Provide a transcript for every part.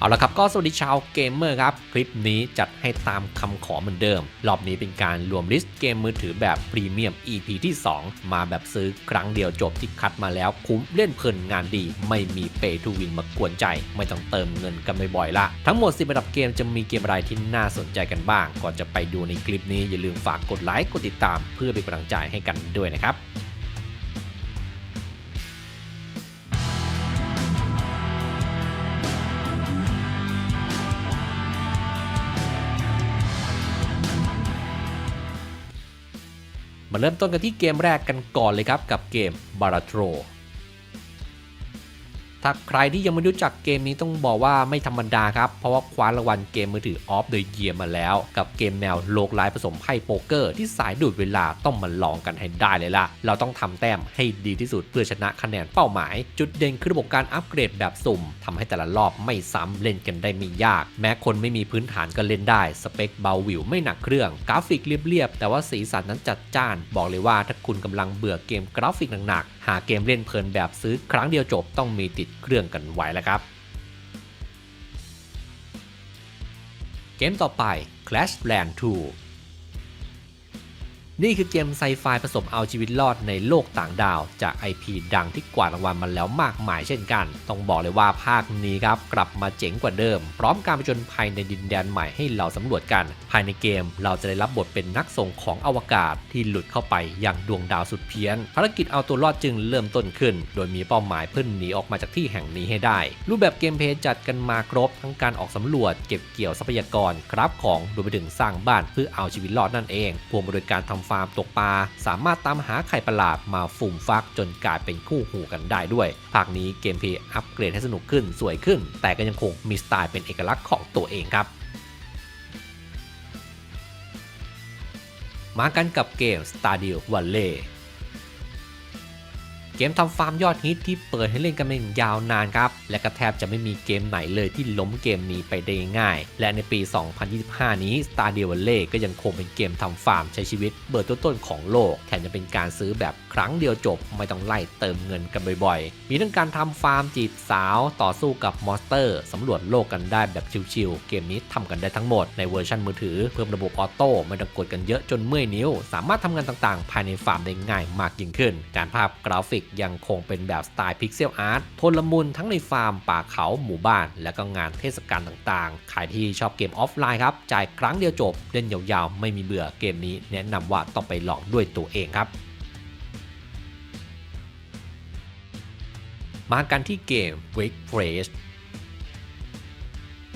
เอาละครับก็สวัสดีชาวเกมเมอร์ครับ คลิปนี้จัดให้ตามคำขอเหมือนเดิม รอบนี้เป็นการรวมลิสต์เกมมือถือแบบพรีเมียม EP ที่ 2 มาแบบซื้อครั้งเดียวจบที่คัดมาแล้วคุ้มเล่นเพลินงานดี ไม่มีเปทูวินมากวนใจ ไม่ต้องเติมเงินกันบ่อยๆละ ทั้งหมด 10 ระดับเกมจะมีเกมอะไรที่น่าสนใจกันบ้าง ก่อนจะไปดูในคลิปนี้อย่าลืมฝากกดไลค์กดติดตาม เพื่อเป็นกำลังใจให้กันด้วยนะครับ มาเริ่มต้นกันที่เกมแรกกันก่อนเลยครับกับเกม b a r a t r o ถ้าใครที่ยังไม่รู้จักเกมนี้ต้องบอกว่าไม่ธรรมดาครับ เพราะว่าคว้ารางวัลเกมมือถือออฟเดอะเยียมาแล้ว กับเกมแนวโลกไลผสมไพ่โป๊กเกอร์ ที่สายดูดเวลาต้องมาลองกันให้ได้เลยล่ะ เราต้องทำแต้มให้ดีที่สุดเพื่อชนะคะแนนเป้าหมาย จุดเด่นคือระบบการอัปเกรดแบบสุ่มทำให้แต่ละรอบไม่ซ้ำเล่นกันได้ไม่ยาก แม้คนไม่มีพื้นฐานก็เล่นได้ สเปคเบาวิวไม่หนักเครื่อง กราฟิกเรียบๆแต่ว่าสีสันนั้นจัดจ้าน บอกเลยว่าถ้าคุณกำลังเบื่อเกมกราฟิกหนักๆหาเกมเล่นเพลินแบบซื้อครั้งเดียวจบต้องมีติดเครื่องกันไว้แล้วครับ เกมต่อไป Clash Land 2 นี่คือเกมไซไฟผสมเอาชีวิตรอดในโลกต่างดาว จาก IP ดังที่กวาดรางวัลมาแล้วมากมายเช่นกัน ต้องบอกเลยว่าภาคนี้ครับกลับมาเจ๋งกว่าเดิม พร้อมการผจญภัยในดินแดนใหม่ให้เราสำรวจกัน ภายในเกมเราจะได้รับบทเป็นนักส่งของอวกาศที่หลุดเข้าไปยังดวงดาวสุดเพี้ยน ภารกิจเอาตัวรอดจึงเริ่มต้นขึ้น โดยมีเป้าหมายเพื่อหนีออกมาจากที่แห่งนี้ให้ได้ รูปแบบเกมเพย์จัดกันมาครบ ทั้งการออกสำรวจ เก็บเกี่ยวทรัพยากรครับของรวมไปถึงสร้างบ้านเพื่อเอาชีวิตรอดนั่นเองพวงมาด้วยการทำฟาร์มตกปลาสามารถตามหาไข่ประหลาดมาฟุ่มฟักจนกลายเป็นคู่หูกันได้ด้วย ภาคนี้เกมเพลย์อัปเกรดให้สนุกขึ้นสวยขึ้น แต่ก็ยังคงมีสไตล์เป็นเอกลักษณ์ของตัวเองครับมากันกับเกม Stardew Valley เกมทำฟาร์มยอดฮิตที่เปิดให้เล่นกันมาอย่างยาวนานครับ และก็แทบจะไม่มีเกมไหนเลยที่ล้มเกมนี้ไปได้ง่าย และในปี 2025 นี้ Stardew Valley ก็ยังคงเป็นเกมทำฟาร์มใช้ชีวิตเบอร์ต้นๆของโลก แถมยังเป็นการซื้อแบบครั้งเดียวจบ ไม่ต้องไล่เติมเงินกันบ่อยๆ มีทั้งการทำฟาร์มจีบสาวต่อสู้กับมอนสเตอร์สำรวจโลกกันได้แบบชิวๆเกมนี้ทำกันได้ทั้งหมดในเวอร์ชันมือถือเพิ่มระบบออโต้ไม่ต้องกดกันเยอะจนเมื่อยนิ้ว สามารถทำงานต่างๆ ภายในฟาร์มได้ง่ายมากยิ่งขึ้น การภาพกราฟิกยังคงเป็นแบบสไตล์พิกเซลอาร์ตโทนละมุนทั้งในฟาร์มป่าเขาหมู่บ้าน และก็งานเทศกาลต่างๆ ใครที่ชอบเกมออฟไลน์ครับ จ่ายครั้งเดียวจบ เล่นยาวๆ ไม่มีเบื่อเกมนี้ แนะนำว่าต้องไปลองด้วยตัวเองครับมากันที่เกม Wake Fresh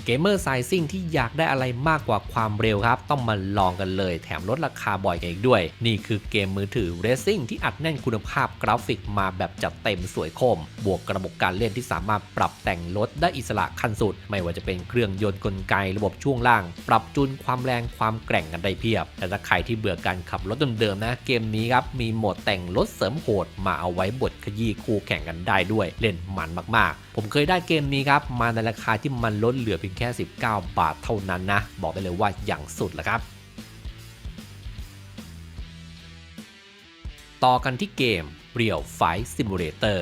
เกมเมอร์ไซซิ่งที่อยากได้อะไรมากกว่าความเร็วครับ ต้องมาลองกันเลย แถมลดราคาบ่อยกันอีกด้วย นี่คือเกมมือถือเรซซิ่งที่อัดแน่นคุณภาพกราฟิกมาแบบจัดเต็มสวยคม บวกกระบบการเล่นที่สามารถปรับแต่งรถได้อิสระขั้นสุด ไม่ว่าจะเป็นเครื่องยนต์กลไกระบบช่วงล่าง ปรับจูนความแรงความแกร่งกันได้เพียบ แต่ถ้าใครที่เบื่อการขับรถเดิมๆนะ เกมนี้ครับมีโหมดแต่งรถเสริมโหดมาเอาไว้บดขยี้คู่แข่งกันได้ด้วย เล่นมันมากๆ ผมเคยได้เกมนี้ครับมาในราคาที่มันลดเหลือเพียงแค่ 19 บาทเท่านั้นนะ บอกได้เลยว่าอย่างสุดแล้วครับ ต่อกันที่เกม Real Fight Simulator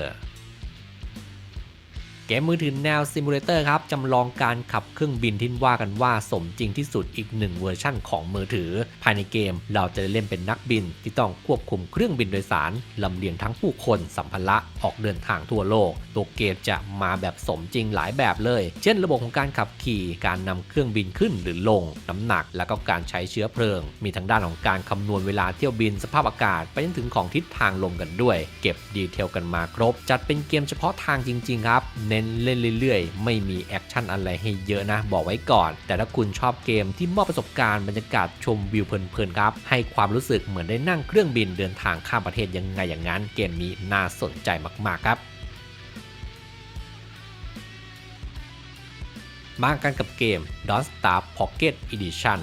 เกมมือถือแนวซิมูเลเตอร์ครับจำลองการขับเครื่องบินที่ว่ากันว่าสมจริงที่สุดอีกหนึ่งเวอร์ชั่นของมือถือ ภายในเกมเราจะได้เล่นเป็นนักบิน ที่ต้องควบคุมเครื่องบินโดยสารลำเลียงทั้งผู้คนสัมภาระออกเดินทางทั่วโลก ตัวเกมจะมาแบบสมจริงหลายแบบเลย เช่น ระบบของการขับขี่การนำเครื่องบินขึ้นหรือลง น้ำหนักและก็การใช้เชื้อเพลิง มีทั้งด้านของการคำนวณเวลาเที่ยวบินสภาพอากาศไปจนถึงของทิศทางลมกันด้วย เก็บดีเทลกันมาครบ จัดเป็นเกมเฉพาะทางจริง ๆ ครับเน้นเล่นเรื่อยๆ ไม่มีแอคชั่นอะไรให้เยอะนะ บอกไว้ก่อน แต่ถ้าคุณชอบเกมที่มอบประสบการณ์บรรยากาศชมวิวเพลินๆครับ ให้ความรู้สึกเหมือนได้นั่งเครื่องบินเดินทางข้ามประเทศยังไงอย่างนั้น เกมนี้น่าสนใจมากๆครับมากันกับเกม Don't Starve Pocket Edition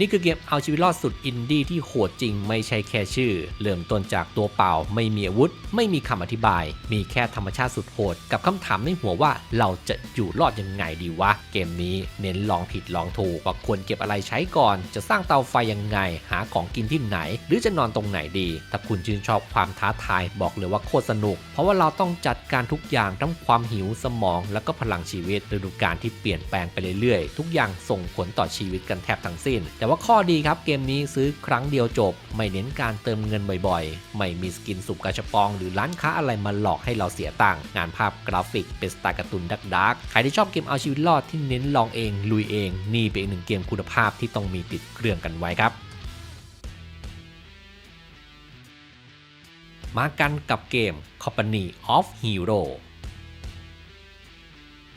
นี่คือเกมเอาชีวิตรอดสุดอินดี้ที่โหดจริงไม่ใช่แค่ชื่อ เริ่มต้นจากตัวเปล่า ไม่มีอาวุธ ไม่มีคำอธิบาย มีแค่ธรรมชาติสุดโหด กับคำถามในหัวว่าเราจะอยู่รอดยังไงดีวะ เกมนี้เน้นลองผิดลองถูกว่าควรเก็บอะไรใช้ก่อน จะสร้างเตาไฟยังไง หาของกินที่ไหน หรือจะนอนตรงไหนดี ถ้าคุณชื่นชอบความท้าทายบอกเลยว่าโคตรสนุก เพราะว่าเราต้องจัดการทุกอย่างทั้งความหิวสมอง แล้วก็พลังชีวิตฤดูกาลที่เปลี่ยนแปลงไปเรื่อยๆ ทุกอย่างส่งผลต่อชีวิตกันแทบทั้งสิ้นแต่ว่าข้อดีครับเกมนี้ซื้อครั้งเดียวจบ ไม่เน้นการเติมเงินบ่อยๆ ไม่มีสกินสุกกระชปอง หรือร้านค้าอะไรมาหลอกให้เราเสียตังค์งานภาพกราฟิกเป็นสไตล์การ์ตูนดักดักใครที่ชอบเกมเอาชีวิตรอดที่เน้นลองเองลุยเอง นี่เป็นอีกหนึ่งเกมคุณภาพที่ต้องมีติดเครื่องกันไว้ครับมากันกับเกม Company of Hero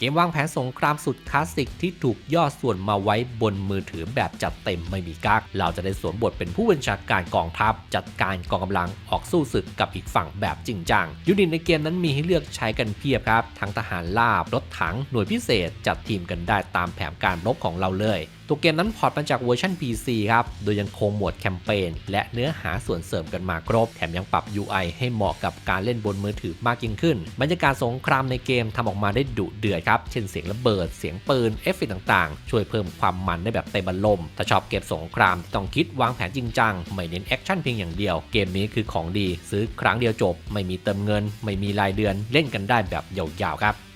เกมวางแผนสงครามสุดคลาสสิกที่ถูกย่อส่วนมาไว้บนมือถือแบบจัดเต็มไม่มีกัก เราจะได้สวมบทเป็นผู้บัญชาการกองทัพ จัดการกองกำลังออกสู้ศึกกับอีกฝั่งแบบจริงจังยูนิตในเกมนั้นมีให้เลือกใช้กันเพียบครับ ทั้งทหารลาบรถถังหน่วยพิเศษจัดทีมกันได้ตามแผนการรบของเราเลย ตัวเกมนั้นพอร์ตมาจากเวอร์ชัน PC ครับ โดยยังคงหมวดแคมเปญและเนื้อหาส่วนเสริมกันมาครบ แถมยังปรับ UI ให้เหมาะกับการเล่นบนมือถือมากยิ่งขึ้น บรรยากาศสงครามในเกมทำออกมาได้ดุเดือดครับ เช่นเสียงระเบิด เสียงปืน เอฟเฟกต์ต่างๆ ช่วยเพิ่มความมันได้แบบเต็มบรรลม ถ้าชอบเกมสงครามต้องคิดวางแผนจริงจัง ไม่เน้นแอคชั่นเพียงอย่างเดียว เกมนี้คือของดี ซื้อครั้งเดียวจบ ไม่มีเติมเงิน ไม่มีรายเดือน เล่นกันได้แบบยาวๆครับ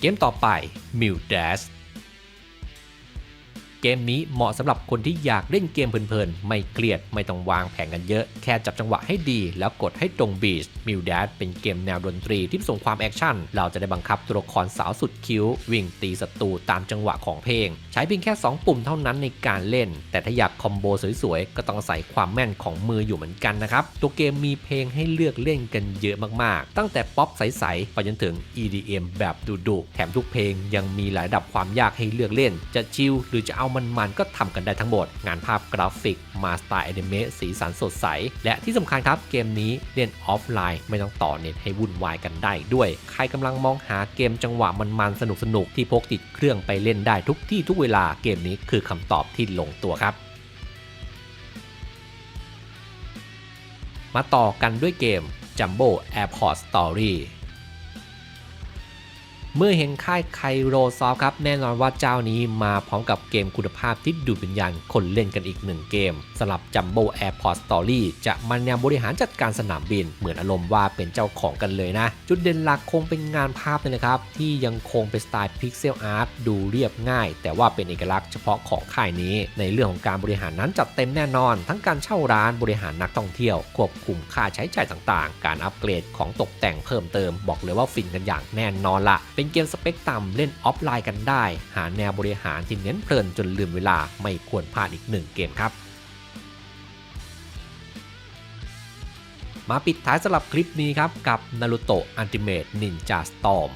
เกมต่อไป m i l d a s เกมนี้เหมาะสำหรับคนที่อยากเล่นเกมเพลินๆ ไม่เครียดไม่ต้องวางแผนกันเยอะ แค่จับจังหวะให้ดีแล้วกดให้ตรงบีชมิวแดดเป็นเกมแนวดนตรีที่ผสมความแอคชั่น เราจะได้บังคับตัวละครสาวสุดคิ้ว วิ่งตีศัตรูตามจังหวะของเพลง ใช้เพียงแค่ 2 ปุ่มเท่านั้นในการเล่น แต่ถ้าอยากคอมโบสวยๆ ก็ต้องใส่ความแม่นของมืออยู่เหมือนกันนะครับ ตัวเกมมีเพลงให้เลือกเล่นกันเยอะมากๆ ตั้งแต่ป๊อปใสๆไปจนถึง EDM แบบดุๆแถมทุกเพลงยังมีหลายระดับความยากให้เลือกเล่น จะชิลหรือจะเอามันๆก็ทำกันได้ทั้งหมด งานภาพกราฟิกมาสไตล์แอนิเมะสีสันสดใส และที่สำคัญครับเกมนี้เล่นออฟไลน์ไม่ต้องต่อเน็ตให้วุ่นวายกันได้ด้วย ใครกำลังมองหาเกมจังหวะมันๆสนุกๆที่พกติดเครื่องไปเล่นได้ทุกที่ทุกเวลาเกมนี้คือคำตอบที่ลงตัวครับมาต่อกันด้วยเกม Jumbo Airport Story เมื่อเห็นค่ายไคโรซอฟครับ แน่นอนว่าเจ้านี้มาพร้อมกับเกมคุณภาพที่ดูดวิญญาณคนเล่นกันอีกหนึ่งเกมสำหรับ Jumbo Airport Story จะมันแนวบริหารจัดการสนามบิน เหมือนอารมณ์ว่าเป็นเจ้าของกันเลยนะ จุดเด่นหลักคงเป็นงานภาพเลยนะครับ ที่ยังคงเป็นสไตล์พิกเซลอาร์ตดูเรียบง่าย แต่ว่าเป็นเอกลักษณ์เฉพาะของค่ายนี้ ในเรื่องของการบริหารนั้นจัดเต็มแน่นอน ทั้งการเช่าร้านบริหารนักท่องเที่ยว ควบคุมค่าใช้จ่ายต่างๆ การอัปเกรดของตกแต่งเพิ่มเติม บอกเลยว่าฟินกันอย่างแน่นอนละเป็นเกมสเปคต่ำเล่นออฟไลน์กันได้ หาแนวบริหารที่เน้นเพลินจนลืมเวลาไม่ควรพลาดอีกหนึ่งเกมครับมาปิดท้ายสำหรับคลิปนี้ครับกับ Naruto Ultimate Ninja Storm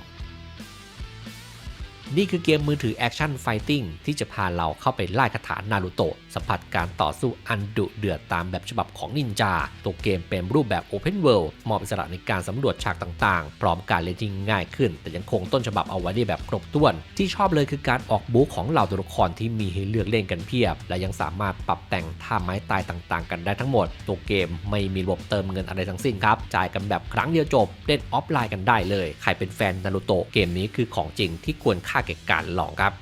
นี่คือเกมมือถือแอคชั่นไฟติ้งที่จะพาเราเข้าไปไล่คาถานารูโตะสัมผัสการต่อสู้อันดุเดือดตามแบบฉบับของนินจา ตัวเกมเป็นรูปแบบ Open World มอบอิสระในการสำรวจฉากต่างๆ พร้อมการเล่นที่ง่ายขึ้น แต่ยังคงต้นฉบับเอาไว้ได้แบบครบถ้วน ที่ชอบเลยคือการออกบู๊ของเหล่าตัวละครที่มีให้เลือกเล่นกันเพียบ และยังสามารถปรับแต่งท่าไม้ตายต่างๆ กันได้ทั้งหมด ตัวเกมไม่มีระบบเติมเงินอะไรทั้งสิ้นครับจ่ายกันแบบครั้งเดียวจบเล่นออฟไลน์กันได้เลยใครเป็นแฟนนารูโตะเกมนี้คือของจริงที่ควรค่าแก่การลองครับ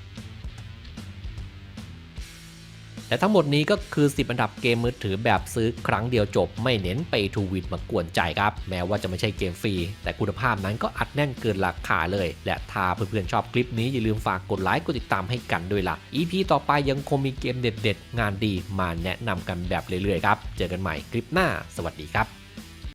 และทั้งหมดนี้ก็คือ 10 อันดับเกมมือถือแบบซื้อครั้งเดียวจบ ไม่เน้นไปทูวินมากวนใจครับ แม้ว่าจะไม่ใช่เกมฟรี แต่คุณภาพนั้นก็อัดแน่นเกินราคาเลย และถ้าเพื่อนๆชอบคลิปนี้อย่าลืมฝากกดไลค์กดติดตามให้กันด้วยล่ะ EP ต่อไปยังคงมีเกมเด็ด ๆ งานดีมาแนะนำกันแบบเรื่อยๆครับ เจอกันใหม่คลิปหน้า สวัสดีครับ